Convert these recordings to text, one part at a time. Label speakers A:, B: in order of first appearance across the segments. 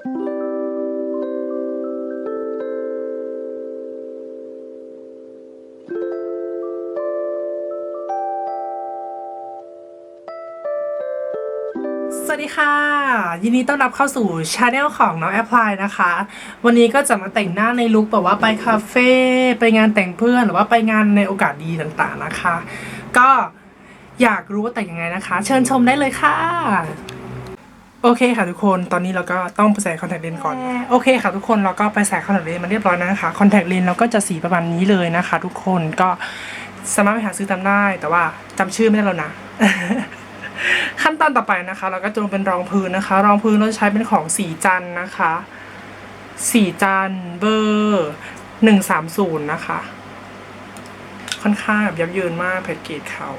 A: สวัสดีค่ะ ยินดีต้อนรับเข้าสู่ช anel ของน้องแอปพลายนะคะ วันนี้ก็จะมาแต่งหน้าในลุคแบบว่าไปคาเฟ่ไปงานแต่งเพื่อน หรือว่าไปงานในโอกาสดีต่างๆนะคะ ก็อยากรู้ว่าแต่งยังไงนะคะ เชิญชมได้เลยค่ะ โอเคค่ะทุกคน ตอนนี้เราก็ต้องไปใส่คอนแทคเลนส์ก่อน โอเคค่ะทุกคน เราก็ไปใส่คอนแทคเลนส์มาเรียบร้อยแล้วนะคะ คอนแทคเลนส์เราก็จะสีประมาณนี้เลยนะคะ ทุกคน ก็สามารถไปหาซื้อตามได้ แต่ว่าจำชื่อไม่ได้แล้วนะ ขั้นตอนต่อไปนะคะ เราก็จะลงเป็นรองพื้นนะคะ รองพื้นเราจะใช้เป็นของสีจันทร์นะคะ สีจันทร์เบอร์หนึ่งสามศูนย์นะคะ ค่อนข้างแบบยับเยินมากแพ็กเกจเขา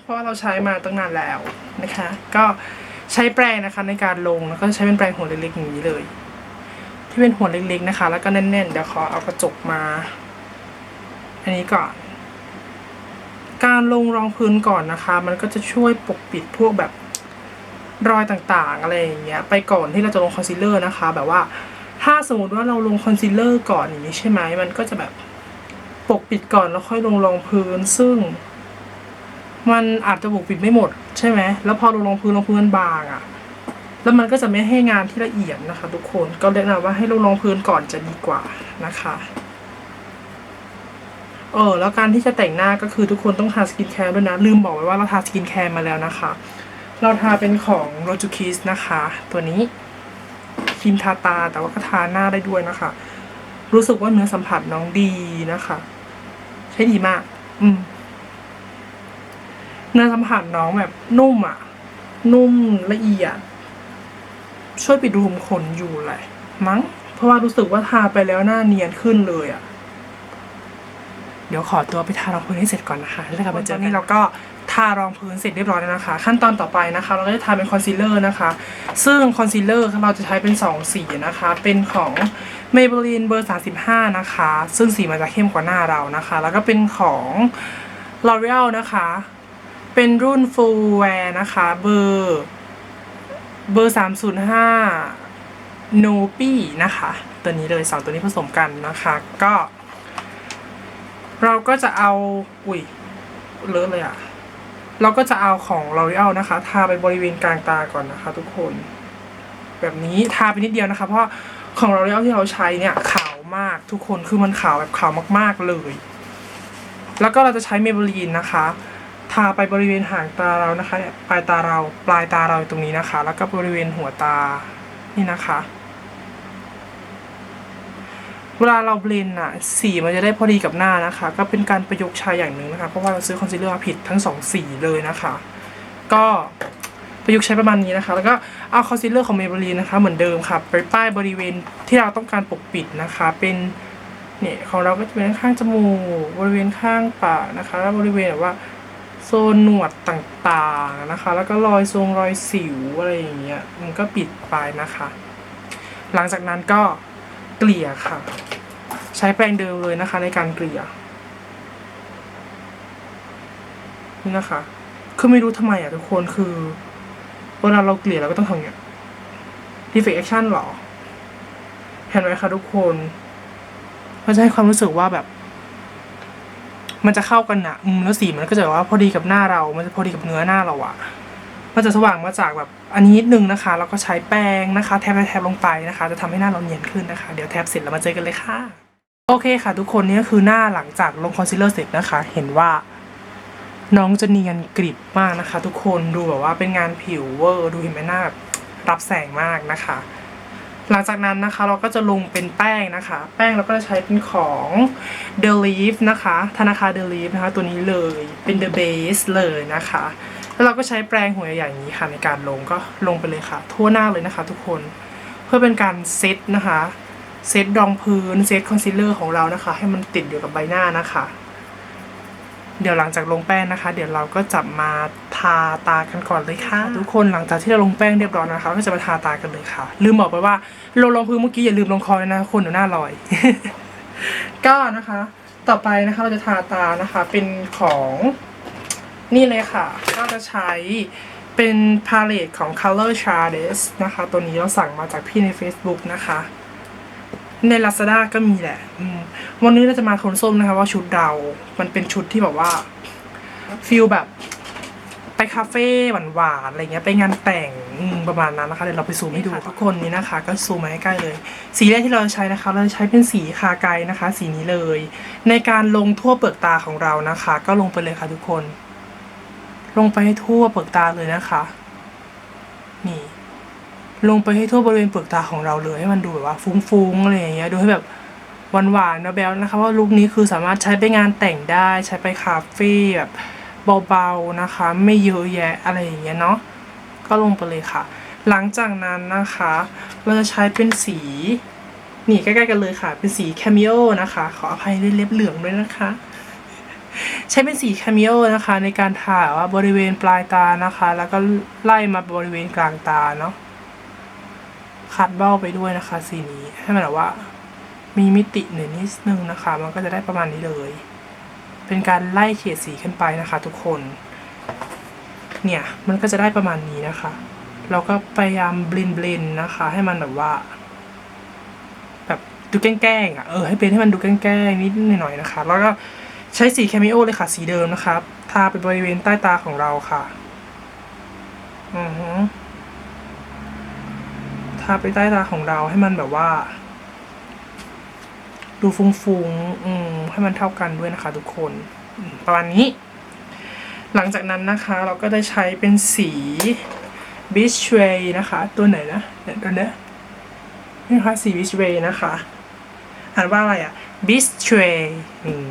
A: เพราะว่าเราใช้มาตั้งนานแล้ว นะคะ ก็ใช้แปรงนะคะในการลงแล้วก็ใช้เป็นแปรงหัวเล็กๆอย่างนี้เลย ที่เป็นหัวเล็กๆนะคะ แล้วก็แน่นๆเดี๋ยวขอเอากระจกมา อันนี้ก่อน การลงรองพื้นก่อนนะคะ มันก็จะช่วยปกปิดพวกแบบรอยต่างๆ อะไรอย่างเงี้ยไปก่อนที่เราจะลงคอนซีลเลอร์นะคะ แบบว่าถ้าสมมติว่าเราลงคอนซีลเลอร์ก่อนอย่างนี้ใช่ไหมมันก็จะแบบปกปิดก่อนแล้วค่อยลงรองพื้นซึ่ง มันอาจจะปกปิดไม่หมด ใช่ไหมแล้วพอลงรองพื้นรองพื้นมันบางอะ่ะ แล้วมันก็จะไม่ให้งานที่ละเอียดนะคะ ทุกคนก็แนะนำว่าให้ลงรองพื้นก่อนจะดีกว่านะคะเออแล้วการที่จะแต่งหน้าก็คือทุกคนต้องทาสกินแคร์ด้วยนะ ลืมบอกไว้ว่าเราทาสกินแคร์มาแล้วนะคะ เราทาเป็นของ r o j u k i s นะคะ ตัวนี้ครีมทาตาแต่ว่าก็ทาหน้าได้ด้วยนะคะ รู้สึกว่าเนื้อสัมผัสน้องดีนะคะ ใช้ดีมาก อืม เนื้อสัมผัสน้องแบบนุ่มอะนุ่มละเอียด ช่วยปิดรูขุมขนอยู่แหละมั้ง เพราะว่ารู้สึกว่าทาไปแล้วหน้าเนียนขึ้นเลยอะเดี๋ยวขอตัวไปทารองพื้นให้เสร็จก่อนนะคะแล้วกลับมาเจอกันนี่เราก็ทารองพื้นเสร็จเรียบร้อยแล้วนะคะ ขั้นตอนต่อไปนะคะ เราก็จะทาเป็นคอนซีลเลอร์นะคะ ซึ่งคอนซีลเลอร์เราจะใช้เป็น 2 สีนะคะ เป็นของ Maybelline เบอร์ 35 นะคะ ซึ่งสีมันจะเข้มกว่าหน้าเรานะคะ แล้วก็เป็นของ L'Oreal นะคะ เป็นรุ่น Full Wear นะคะ เบอร์เบอร์305 n o p i นปี้นะคะ ตัวนี้เลยสองตัวนี้ผสมกันนะคะ ก็ เราก็จะเอา อุ้ยเลอะเลยอะเราก็จะเอาของ L'Oreal นะคะ ทาไปบริเวณกลางตาก่อนนะคะ ทุกคน แบบนี้ทาไปนิดเดียวนะคะ เพราะของ L'Oreal ที่เราใช้เนี่ยขาวมากทุกคนคือมันขาวแบบขาวมากๆเลย แล้วก็เราจะใช้ Maybelline นะคะ ทาไปบริเวณหางตาเรานะคะปลายตาเราปลายตาเราตรงนี้นะคะ แล้วก็บริเวณหัวตานี่นะคะ เวลาเราเบลน์อะสีมันจะได้พอดีกับหน้านะคะ ก็เป็นการประยุกต์ใช้อย่างหนึ่งนะคะ เพราะว่าเราซื้อคอนซีลเลอร์ผิดทั้งสองสีเลยนะคะ ก็ประยุกต์ใช้ประมาณนี้นะคะ แล้วก็เอาคอนซีลเลอร์ของ Maybelline นะคะ เหมือนเดิมค่ะ ไปป้ายบริเวณที่เราต้องการปกปิดนะคะ เป็นเนี่ยของเราก็จะเป็นข้างจมูก บริเวณข้างปากนะคะ แล้วบริเวณแบบว่า โซนหนวดต่างๆนะคะ แล้วก็รอยทรงรอยสิวอะไรอย่างเงี้ยมันก็ปิดไปนะคะ หลังจากนั้นก็เกลี่ยค่ะ ใช้แปรงเดิมเลยนะคะ ในการเกลี่ยนี่นะคะ คือไม่รู้ทำไมอะทุกคนคือเวลาเราเกลี่ยเราก็ต้องทำอย่างเงี้ย reflex action หรอ เห็นไหมคะทุกคนมันจะให้ความรู้สึกว่าแบบ มันจะเข้ากันอะอืมแล้วสีมันก็จะแบบว่าพอดีกับหน้าเรา มันจะพอดีกับเนื้อหน้าเราอะมันจะสว่างมาจากแบบอันนี้นิดนึงนะคะ แล้วก็ใช้แป้งนะคะ แทบแทบลงไปนะคะ จะทำให้หน้าเราเนียนขึ้นนะคะ เดี๋ยวแทบเสร็จแล้วมาเจอกันเลยค่ะ โอเคค่ะ ทุกคนนี่ก็คือหน้าหลังจากลงคอนซีลเลอร์เสร็จนะคะ เห็นว่า น้องจะเนียนกริบมากนะคะ ทุกคนดูแบบว่าเป็นงานผิวเวอร์ ดูเห็นไหมหน้าแบบรับแสงมากนะคะ หลังจากนั้นนะคะเราก็จะลงเป็นแป้งนะคะ แป้งเราก็จะใช้เป็นของ The Leaf นะคะ ธนาคาร The Leaf นะคะ ตัวนี้เลยเป็น The Base เลยนะคะ แล้วเราก็ใช้แปรงหัวใหญ่ๆนี้ค่ะในการลงก็ลงไปเลยค่ะ ทั่วหน้าเลยนะคะ ทุกคนเพื่อเป็นการเซตนะคะเซตรองพื้นเซตคอนซีลเลอร์ของเรานะคะ ให้มันติดอยู่กับใบหน้านะคะ เดี๋ยวหลังจากลงแป้งนะคะ เดี๋ยวเราก็จะมาทาตากันก่อนเลยค่ะ ทุกคนหลังจากที่เราลงแป้งเรียบร้อยนะคะ ก็จะมาทาตากันเลยค่ะ ลืมบอกไปว่าลงรองพื้นเมื่อกี้อย่าลืมลงคอเลยนะคนเดี๋ยวหน้าลอย ก็นะคะ ต่อไปนะคะเราจะทาตานะคะเป็นของนี่เลยค่ะ ก็จะใช้เป็นพาเลตของ Color Charts นะคะ ตัวนี้เราสั่งมาจากพี่ใน Facebook นะคะ ใน Lazada ก็มีแหละอืมวันนี้เราจะมาโทนส้มนะคะว่าชุดเรา มันเป็นชุดที่แบบว่าฟิลแบบไปคาเฟ่หวานๆอะไรเงี้ยไปงานแต่งอืมประมาณนั้นนะคะเดี๋ยวเราไปซูมให้ดูทุกคนนี้นะคะ ก็ซูมมาใกล้ๆเลย สีแรกที่เราจะใช้นะคะ เราจะใช้เป็นสีคาไกนะคะ สีนี้เลย ในการลงทั่วเปลือกตาของเรานะคะ ก็ลงไปเลยค่ะทุกคน ลงไปให้ทั่วเปลือกตาเลยนะคะนี่ ลงไปให้ทั่วบริเวณเปลือกตาของเราเลยให้มันดูแบบว่าฟุ้งๆอะไรอย่างเงี้ยดูให้แบบหวานๆนะแบลนะคะว่าลุคนี้คือสามารถใช้ไปงานแต่งได้ใช้ไปคาเฟ่แบบเบาๆนะคะ ไม่เยอะแยะอะไรอย่างเงี้ยเนาะก็ลงไปเลยค่ะ หลังจากนั้นนะคะเราจะใช้เป็นสีนี่ใกล้ๆกันเลยค่ะ เป็นสีแคมิโอนะคะ ขออภัยด้วยเล็บเหลืองด้วยนะคะ ใช้เป็นสีแคมิโอนะคะ ในการทาว่าบริเวณปลายตานะคะ แล้วก็ไล่มาบริเวณกลางตาเนาะ คัดเบ้าไปด้วยนะคะสีนี้ให้มันแบบว่า มีมิติหน่อยนิดนึงนะคะ มันก็จะได้ประมาณนี้เลย เป็นการไล่เฉดสีขึ้นไปนะคะ ทุกคน เนี่ยมันก็จะได้ประมาณนี้นะคะ เราก็พยายามบลินบลินนะคะ ให้มันแบบว่า แบบดูแกล้งๆอะเออให้เป็นให้มันดูแกล้งๆนิดหน่อยๆนะคะ แล้วก็ใช้สีแคมิโอเลยค่ะ สีเดิมนะครับทาไปบริเวณใต้ตาของเราค่ะ อือฮึ ทาไปใต้ตาของเราให้มันแบบว่า ดูฟุ้งๆอืมให้มันเท่ากันด้วยนะคะ ทุกคนประมาณนี้ หลังจากนั้นนะคะ เราก็ได้ใช้เป็นสี b e a c h w a y นะคะ ตัวไหนนะเดี๋ยตัวเนี้ยนี่นะคะสี b e a c h w a y นะคะ อ่านว่าอะไรอะ b e a c h w a y อืม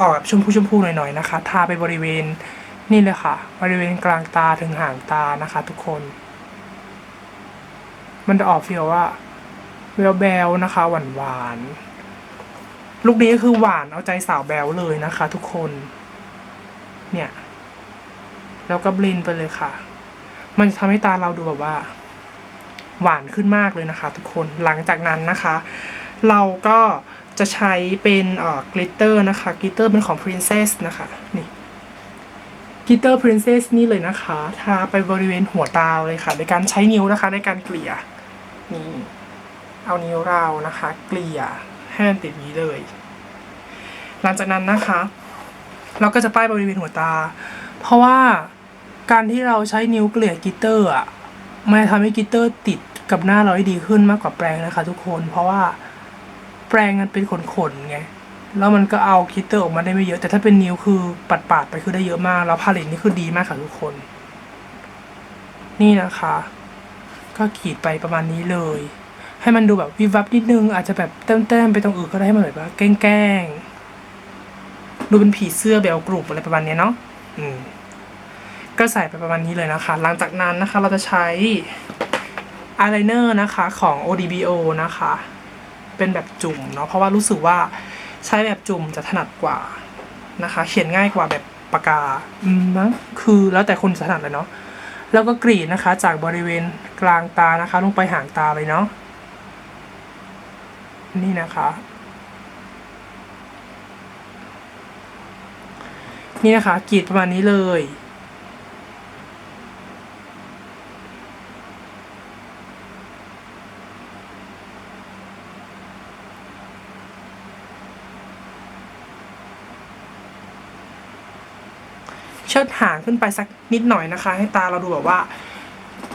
A: ออกแบบชมพูชมพูหน่อยๆนะคะ ทาไปบริเวณนี่เลยค่ะ บริเวณกลางตาถึงหางตานะคะ ทุกคน มันจะออกฟีลว่าเวลแบลนะคะ หวานหวานลูกนี้ก็คือหวานเอาใจสาวแบลเลยนะคะ ทุกคน เนี่ย แล้วก็บลินไปเลยค่ะ มันจะทำให้ตาเราดูแบบว่า หวานขึ้นมากเลยนะคะ ทุกคนหลังจากนั้นนะคะ เราก็จะใช้เป็นเอ่อกลิตเตอร์นะคะกลิตเตอร์เป็นของ Princess นะคะนี่กลิตเตอร์ Princess นี่เลยนะคะ ทาไปบริเวณหัวตาเลยค่ะในการใช้นิ้วนะคะในการเกลี่ย นี่เอานิ้วเรานะคะ เกลี่ยให้มันติดนี้เลย หลังจากนั้นนะคะ เราก็จะป้ายบริเวณหัวตา เพราะว่าการที่เราใช้นิ้วเกลี่ยกิตเตอร์อะมันทำให้กิตเตอร์ติดกับหน้าเราได้ดีขึ้นมากกว่าแปรงนะคะ ทุกคนเพราะว่าแปรงมันเป็นขนๆไงแล้วมันก็เอากลิตเตอร์ออกมาได้ไม่เยอะแต่ถ้าเป็นนิ้วคือปัดปาดๆไปคือได้เยอะมาก แล้วพาเลตนี่คือดีมากค่ะทุกคน นี่นะคะ ก็ขีดไปประมาณนี้เลย ให้มันดูแบบวิบวับนิดนึง อาจจะแบบแต้มๆไปตรงอื่นก็ได้ให้มันแบบว่าแกล้งๆดูเป็นผีเสื้อแบบกรุบอะไรประมาณนี้เนาะอืมก็ใส่ไปประมาณนี้เลยนะคะ หลังจากนั้นนะคะเราจะใช้อายไลเนอร์นะคะของ ODBO นะคะ เป็นแบบจุ่มเนาะเพราะว่ารู้สึกว่าใช้แบบจุ่มจะถนัดกว่านะคะ เขียนง่ายกว่าแบบปากกา อืมมั้งคือแล้วแต่คนถนัดเลยเนาะ แล้วก็กรีดนะคะจากบริเวณกลางตานะคะ ลงไปหางตาเลยเนาะนี่นะคะ นี่นะคะกรีดประมาณนี้เลย เชิดหางขึ้นไปสักนิดหน่อยนะคะ ให้ตาเราดูแบบว่า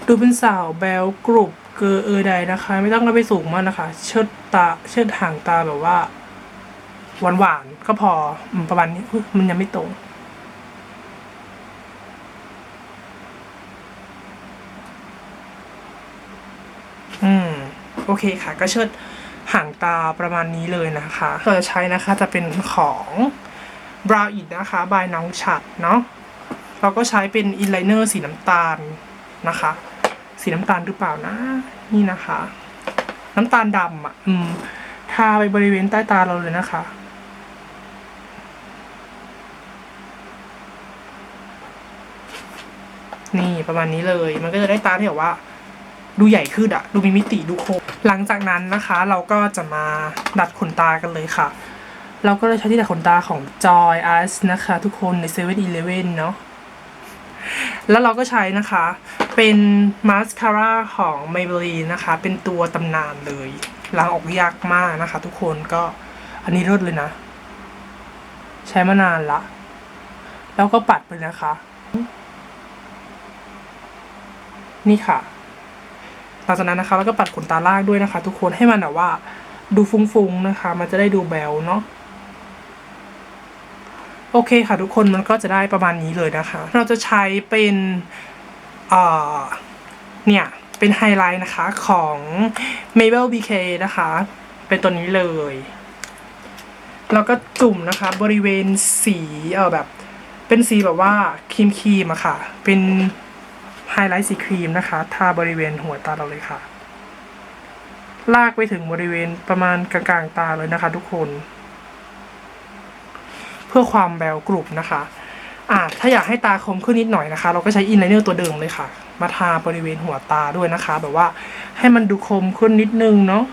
A: ดูเป็นสาวแบลกรุบเกอเออใดนะคะ ไม่ต้องเอาไปสูงมากนะคะ เชิดตาเชิดหางตาแบบว่า หวานหวานๆก็พอประมาณนี้มันยังไม่ตรงอืมโอเคค่ะ ก็เชิดหางตาประมาณนี้เลยนะคะเราจะใช้นะคะจะเป็นของ Brow It นะคะบายน้องฉัดเนาะ เราก็ใช้เป็นอินไลเนอร์สีน้ำตาลนะคะ สีน้ำตาลหรือเปล่านะ นี่นะคะ น้ำตาลดำอะ อืม ทาไปบริเวณใต้ตาเราเลยนะคะนี่ประมาณนี้เลย มันก็จะได้ตาที่แบบว่า ดูใหญ่ขึ้นอะดูมีมิติดูโค้งหลังจากนั้นนะคะ เราก็จะมาดัดขนตากันเลยค่ะ เราก็เลยใช้ที่ดัดขนตาของ Joy Us นะคะ ทุกคนใน7 e เ e ่ e อเเนาะ แล้วเราก็ใช้นะคะ เป็นมาสคาร่าของ Maybelline นะคะ เป็นตัวตำนานเลยล้างออกยากมากนะคะ ทุกคนก็อันนี้รดเลยนะ ใช้มานานละ แล้วก็ปัดไปนะคะ นี่ค่ะหลังจากนั้นนะคะ แล้วก็ปัดขนตาล่างด้วยนะคะ ทุกคนให้มันแบบว่า ดูฟุ้งๆนะคะ มันจะได้ดูแบลเนาะ โอเคค่ะทุกคนมันก็จะได้ประมาณนี้เลยนะคะ เราจะใช้เป็นเอ่อเนี่ย เป็นไฮไลท์นะคะของ Mabel BK นะคะ เป็นตัวนี้เลย แล้วก็จุ่มนะคะบริเวณสีเออแบบ เป็นสีแบบว่าครีมครีมอะค่ะ เป็นไฮไลท์สีครีมนะคะ ทาบริเวณหัวตาเราเลยค่ะ ลากไปถึงบริเวณประมาณกลางๆตาเลยนะคะทุกคน เพื่อความแบวกรุบนะคะอ่าถ้าอยากให้ตาคมขึ้นนิดหน่อยนะคะ เราก็ใช้อินไลเนอร์ตัวเดิมเลยค่ะ มาทาบริเวณหัวตาด้วยนะคะ แบบว่าให้มันดูคมขึ้นนิดนึงเนาะ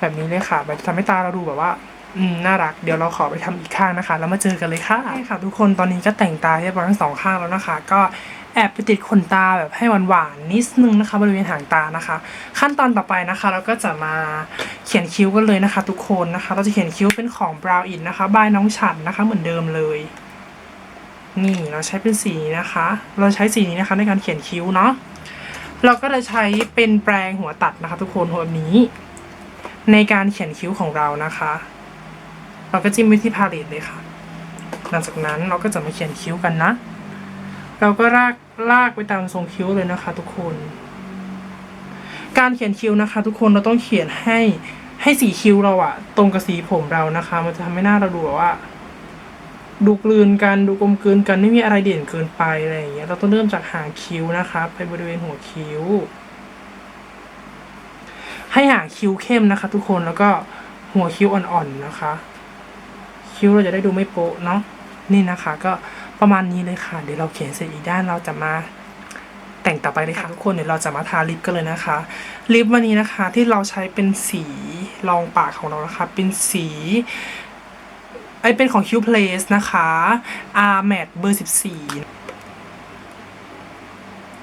A: แบบนี้เลยค่ะแบบทำให้ตาเราดูแบบว่า อืมน่ารักเดี๋ยวเราขอไปทำอีกข้างนะคะ แล้วมาเจอกันเลยค่ะใช่ค่ะ ทุกคนตอนนี้ก็แต่งตาเรียบร้อยทั้งสองข้างแล้วนะคะ ก็แอบไปติดขนตาแบบให้หวานๆนิดนึงนะคะบริเวณหางตานะคะ ขั้นตอนต่อไปนะคะ เราก็จะมาเขียนคิ้วกันเลยนะคะ ทุกคนนะคะ เราจะเขียนคิ้วเป็นของ Brow In นะคะบายน้องฉันนะคะ เหมือนเดิมเลย นี่เราใช้เป็นสีนี้นะคะ เราใช้สีนี้นะคะ ในการเขียนคิ้วเนาะเราก็จะใช้เป็นแปรงหัวตัดนะคะ ทุกคนหัวแบบนี้ ในการเขียนคิ้วของเรานะคะ เราก็จิ้มไปที่พาเลตเลยค่ะ หลังจากนั้นเราก็จะมาเขียนคิ้วกันนะ เราก็ลากลากไปตามทรงคิ้วเลยนะคะ ทุกคน การเขียนคิ้วนะคะ ทุกคนเราต้องเขียนให้ให้สีคิ้วเราอะตรงกับสีผมเรานะคะ มันจะทำให้หน้าเราดูแบบว่า ดูกลืนกันดูกลมกลืนกันไม่มีอะไรเด่นเกินไปอะไรอย่างเงี้ยเราต้องเริ่มจากหางคิ้วนะคะ ไปบริเวณหัวคิ้ว ให้หางคิ้วเข้มนะคะ ทุกคนแล้วก็หัวคิ้วอ่อนๆนะคะ คิ้วเราจะได้ดูไม่โป๊ะเนาะนี่นะคะ ก็ประมาณนี้เลยค่ะ เดี๋ยวเราเขียนเสร็จอีกด้านเราจะมาแต่งต่อไปเลยค่ะทุกคนเดี๋ยวเราจะมาทาลิปกันเลยนะคะลิปวันนี้นะคะที่เราใช้เป็นสีรองปากของเรานะคะ เป็นสีไอเป็นของ Q Place นะคะ R Matte เบอร์ 14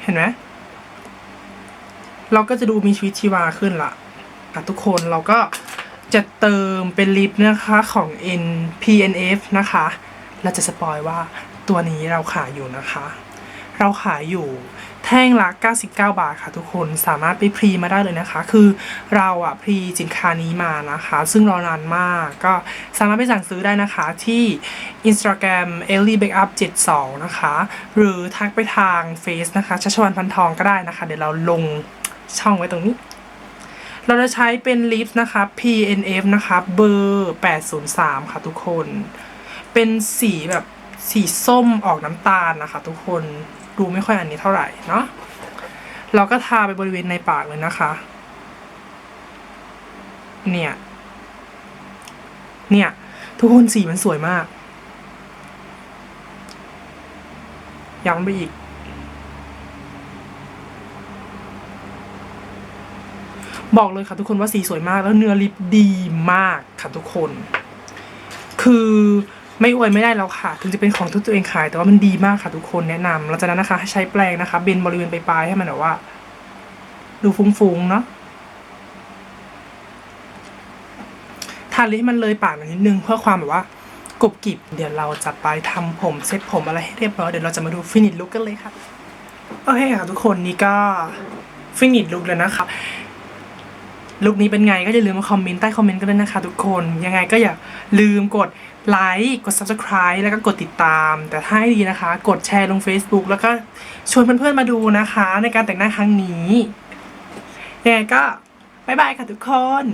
A: เห็นไหมเราก็จะดูมีชีวิตชีวาขึ้นละค่ะทุกคนเราก็ จะเติมเป็นลิปนะคะของ N PNF นะคะ เราจะสปอยว่าตัวนี้เราขายอยู่นะคะ เราขายอยู่แท่งละ 99 บาทค่ะทุกคนสามารถไปพรีมาได้เลยนะคะ คือเราอะพรีสินค้านี้มานะคะ ซึ่งรอนานมากก็สามารถไปสั่งซื้อได้นะคะที่ Instagram e l l i b a k e up 72นะคะ หรือทักไปทาง Face นะคะชัชวันพันทองก็ได้นะคะ เดี๋ยวเราลงช่องไว้ตรงนี้ เราจะใช้เป็นลิปนะคะ PNF นะคะเบอร์ 803 ค่ะทุกคน เป็นสีแบบสีส้มออกน้ำตาลนะคะ ทุกคนดูไม่ค่อยอันนี้เท่าไหร่เนาะเราก็ทาไปบริเวณในปากเลยนะคะ เนี่ย เนี่ย ทุกคนสีมันสวยมากย้ำไปอีก บอกเลยค่ะทุกคนว่าสีสวยมาก แล้วเนื้อลิปดีมากค่ะทุกคน คือไม่อวยไม่ได้แล้วค่ะ ถึงจะเป็นของที่ตัวเองขาย แต่ว่ามันดีมากค่ะทุกคนแนะนำหลังจากนั้นนะคะให้ใช้แปรงนะคะเบนบริเวณปลายๆให้มันแบบว่า ดูฟุ้งๆเนาะทาลิปให้มันเลยปากหน่อยนิดนึงเพื่อความแบบว่ากรุบกริบเดี๋ยวเราจะไปทำผมเซ็ตผมอะไรให้เรียบร้อยเดี๋ยวเราจะมาดูฟินิชลุกกันเลยค่ะโอเคค่ะทุกคนนี่ก็ฟินิชลุกแล้วนะคะ ลุคนี้เป็นไงก็อย่าลืมมาคอมเมนต์ใต้คอมเมนต์กันด้วยนะคะทุกคน ยังไงก็อย่าลืมกดไลค์กด subscribe แล้วก็กดติดตาม แต่ถ้าให้ดีนะคะ กดแชร์ลง Facebook แล้วก็ชวนเพื่อนๆมาดูนะคะ ในการแต่งหน้าครั้งนี้ยังไงก็บ๊ายบายค่ะทุกคน